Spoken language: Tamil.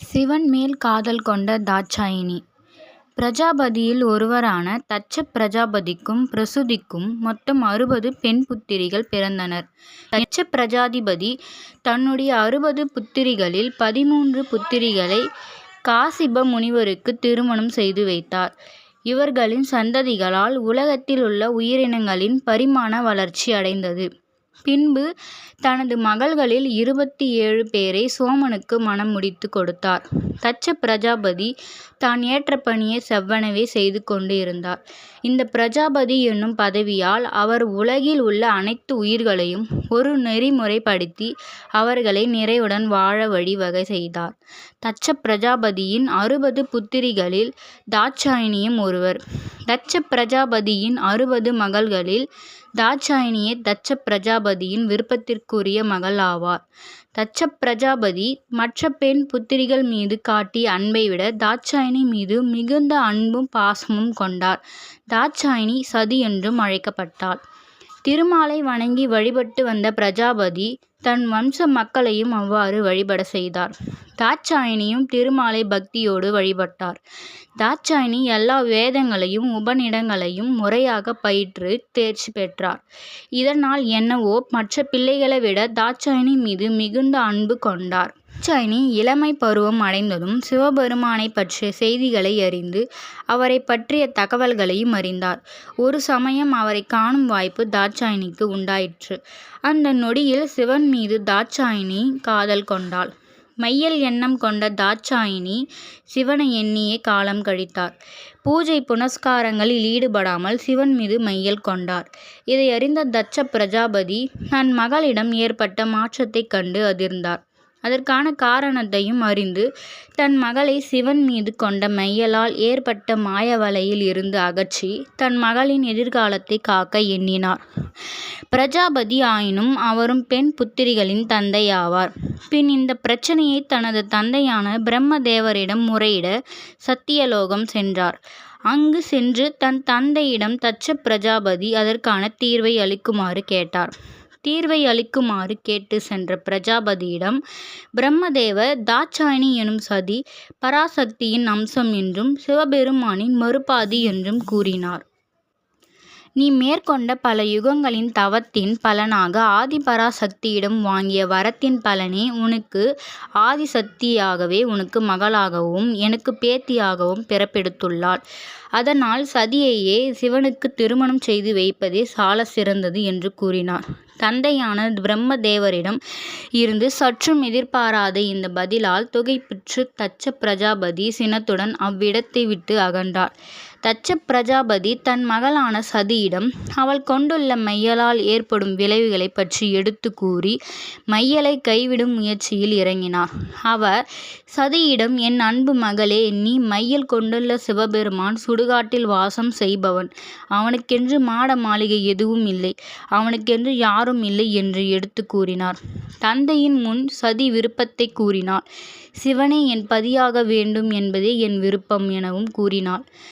சிவன் மேல் காதல் கொண்ட தாட்சாயினி பிரஜாபதியில் ஒருவரான தட்ச பிரஜாபதிக்கும் பிரசுதிக்கும் மொத்தம் அறுபது பெண் புத்திரிகள் பிறந்தனர். தட்ச பிரஜாதிபதி தன்னுடைய அறுபது புத்திரிகளில் பதிமூன்று புத்திரிகளை காசிப முனிவருக்கு திருமணம் செய்து வைத்தார். இவர்களின் சந்ததிகளால் உலகத்தில் உள்ள உயிரினங்களின் பரிமாண வளர்ச்சி அடைந்தது. பின்பு தனது மகள்களில் இருபத்தி ஏழு பேரை சோமனுக்கு மணம் முடித்து கொடுத்தார். தட்ச பிரஜாபதி தான் ஏற்ற பணியை செவ்வனவே செய்து கொண்டு இருந்தார். இந்த பிரஜாபதி என்னும் பதவியால் அவர் உலகில் உள்ள அனைத்து உயிர்களையும் ஒரு நெறிமுறைப்படுத்தி அவர்களை நிறைவுடன் வாழ வழி வகை செய்தார். தட்ச பிரஜாபதியின் அறுபது புத்திரிகளில் தாட்சாயினியும் ஒருவர். தட்ச பிரஜாபதியின் அறுபது மகள்களில் தாட்சாயணியே தட்ச பிரஜாபதியின் விருப்பத்திற்குரிய மகள் ஆவார். தட்ச பிரஜாபதி மற்ற பெண் புத்திரிகள் மீது காட்டிய அன்பை விட தாட்சாயணி மீது மிகுந்த அன்பும் பாசமும் கொண்டார். தாட்சாயணி சதி என்றும் அழைக்கப்பட்டாள். திருமாலை வணங்கி வழிபட்டு வந்த பிரஜாபதி தன் வம்ச மக்களையும் அவ்வாறு வழிபட செய்தார். தாட்சாயினியும் திருமாலை பக்தியோடு வழிபட்டார். தாட்சாயினி எல்லா வேதங்களையும் உபநிடங்களையும் முறையாக பயிற்று தேர்ச்சி பெற்றார். இதனால் என்னவோ மற்ற பிள்ளைகளை விட தாட்சாயினி மீது மிகுந்த அன்பு கொண்டார். தாட்சாயினி இளமை பருவம் அடைந்ததும் சிவபெருமானைப் பற்றிய செய்திகளை அறிந்து அவரைப் பற்றிய தகவல்களையும் அறிந்தார். ஒரு சமயம் அவரைக் காணும் வாய்ப்பு தாட்சாயினிக்கு உண்டாயிற்று. அந்த நொடியில் சிவன் மீது தாட்சாயினி காதல் கொண்டாள். மையல் எண்ணம் கொண்ட தாட்சாயினி சிவனை எண்ணியே காலம் கழித்தார். பூஜை புனஸ்காரங்களில் ஈடுபடாமல் சிவன் மீது மையல் கொண்டார். இதை அறிந்த தட்ச பிரஜாபதி தன் மகளிடம் ஏற்பட்ட மாற்றத்தைக் கண்டு அதிர்ந்தார். அதற்கான காரணத்தையும் அறிந்து தன் மகளை சிவன் மீது கொண்ட மையலால் ஏற்பட்ட மாயவலையில் இருந்து அகற்றி தன் மகளின் எதிர்காலத்தை காக்க எண்ணினார். பிரஜாபதி ஆயினும் அவரும் பெண் புத்திரிகளின் தந்தை ஆவார். பின் இந்த பிரச்சனையை தனது தந்தையான பிரம்மதேவரிடம் முறையிட சத்தியலோகம் சென்றார். அங்கு சென்று தன் தந்தையிடம் தச்ச பிரஜாபதி அதற்கான தீர்வை அளிக்குமாறு கேட்டார். தீர்வை அளிக்குமாறு கேட்டுச் சென்ற பிரஜாபதியிடம் பிரம்மதேவர் தாட்சாயணி எனும் சதி பராசக்தியின் அம்சம் என்றும் சிவபெருமானின் மறுபாதி என்றும் கூறினார். நீ மேற்கொண்ட பல யுகங்களின் தவத்தின் பலனாக ஆதிபராசக்தியிடம் வாங்கிய வரத்தின் பலனே உனக்கு ஆதிசக்தியாகவே உனக்கு மகளாகவும் எனக்கு பேத்தியாகவும் பிறப்பெடுத்துள்ளாள். அதனால் சதியையே சிவனுக்குத் திருமணம் செய்து வைப்பதே சால சிறந்தது என்று கூறினார். தந்தையான பிரம்மதேவரிடம் இருந்து சற்றும் எதிர்பாராத இந்த பதிலால் திகைப்புற்ற தச்ச பிரஜாபதி சினத்துடன் அவ்விடத்தை விட்டு அகன்றார். தட்ச பிரஜாபதி தன் மகளான சதியிடம் அவள் கொண்டுள்ள மையலால் ஏற்படும் விளைவுகளைப் பற்றி எடுத்து கூறி மையலை கைவிடும் முயற்சியில் இறங்கினார். அவர் சதியிடம் என் அன்பு மகளே நீ மையல் கொண்டுள்ள சிவபெருமான் சுடுகாட்டில் வாசம் செய்பவன். அவனுக்கென்று மாட மாளிகை எதுவும் இல்லை. அவனுக்கென்று யாரும் இல்லை என்று எடுத்து கூறினார். தந்தையின் முன் சதி விருப்பத்தைக் கூறினாள். சிவனே என் பதியாக வேண்டும் என்பதே என் விருப்பம் எனவும் கூறினாள்.